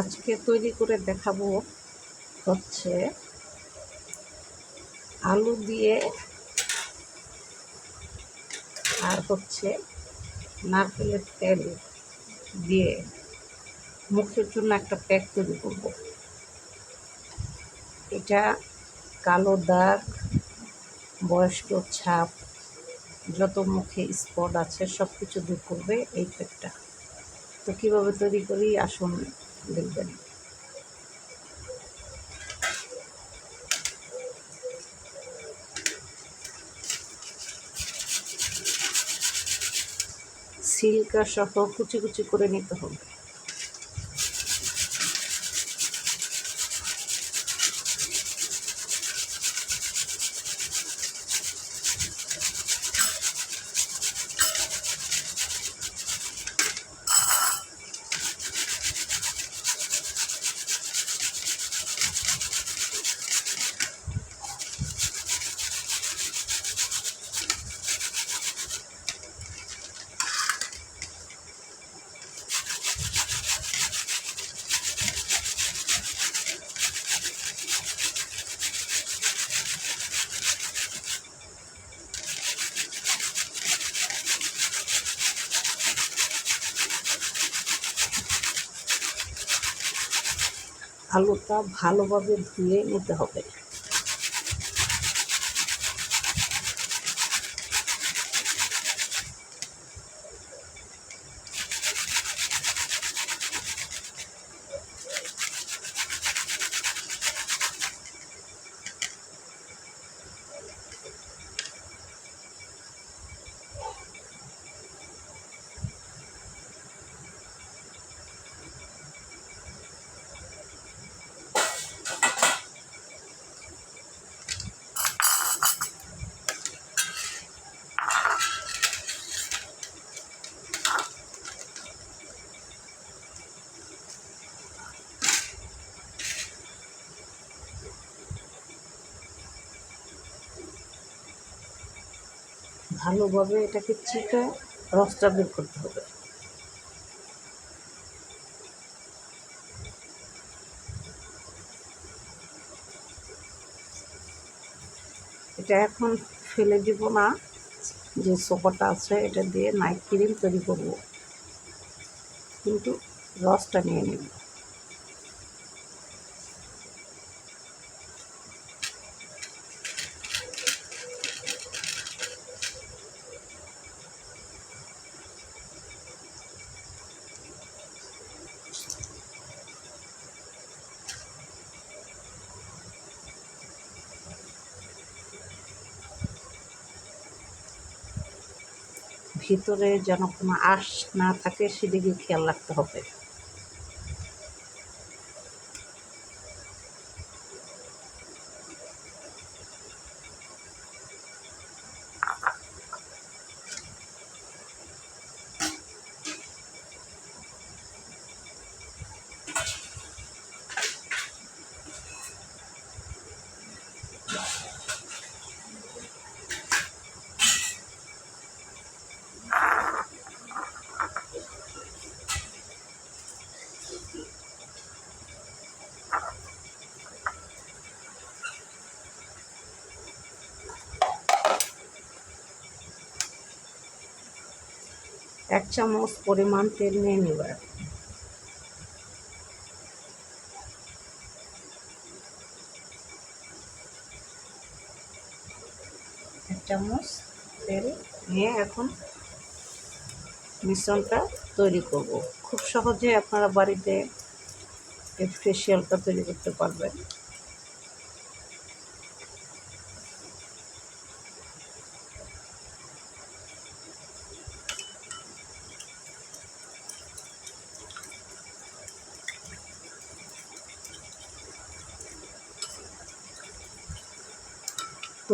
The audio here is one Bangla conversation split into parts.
আজকে তৈরি করে দেখাবো হচ্ছে আলু দিয়ে আর হচ্ছে নারকেলের তেল দিয়ে মুখের জন্য একটা প্যাক তৈরি করব। এটা কালো দাগ, বয়স্ক ছাপ, যত মুখে স্পট আছে সব কিছু দূর করবে এই প্যাকটা। তো কীভাবে তৈরি করি? আসুন দেখবেন। সিল্কা সহ কুচি কুচি করে নিতে হবে। আলুটা ভালোভাবে ধুয়ে নিতে হবে। ভালোভাবে এটাকে চিকে রসটা বের করতে হবে। এটা এখন ফেলে দিব না, যে সোফাটা আছে এটা দিয়ে নাইট ক্রিম তৈরি করব। কিন্তু রসটা নিয়ে নেব। ভিতরে যেন কোনো আঁশ না থাকে সেদিকে খেয়াল রাখতে হবে। এক চামচ পরিমাণ তেল নিয়ে নেবার এক চামচ তেল নিয়ে এখন মিশ্রণটা তৈরি করব। খুব সহজে আপনারা বাড়িতে এই ফেসিয়ালটা তৈরি করতে পারবেন।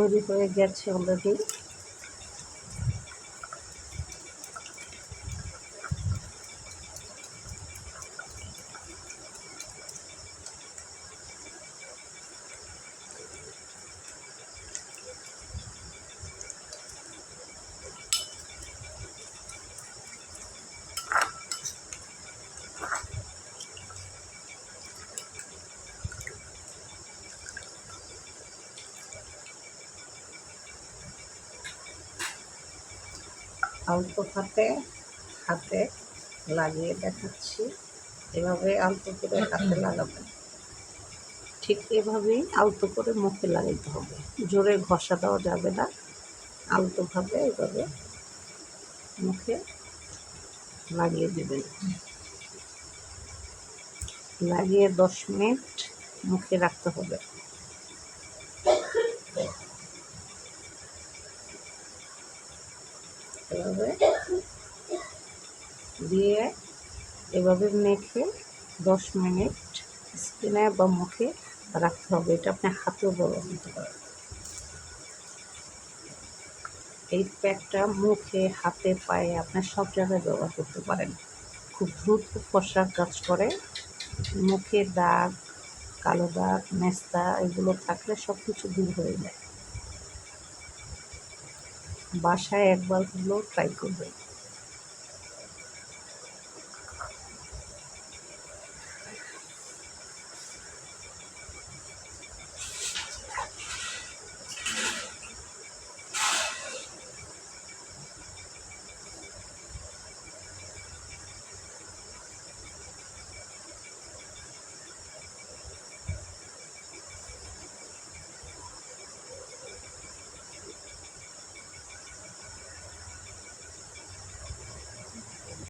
তৈরি হয়ে গেছে অলরেডি অল্প হাতে হাতে লাগিয়ে দেখাচ্ছি। এভাবে অল্প করে হাতে লাগাবেন ঠিক এভাবেই আলতো করে মুখে লাগাইতে হবে। জোরে ঘষা দেওয়া যাবে না। আলতোভাবে এভাবে মুখে লাগিয়ে দেবেন। লাগিয়ে দশ মিনিট মুখে রাখতে হবে। এভাবে দিয়ে এভাবে মেখে দশ মিনিট স্কিনে বা মুখে রাখতে হবে। এটা আপনি হাতেও ব্যবহার করতে পারেন এই প্যাকটা মুখে, হাতে, পায়ে আপনার সব জায়গায় ব্যবহার করতে পারেন। খুব দ্রুত ফসার কাজ করে। মুখে দাগ, কালো দাগ, মেস্তা, এগুলো থাকলে সব কিছু দূর হয়ে যায়। বাসায় একবার হলেও ট্রাই করবেন।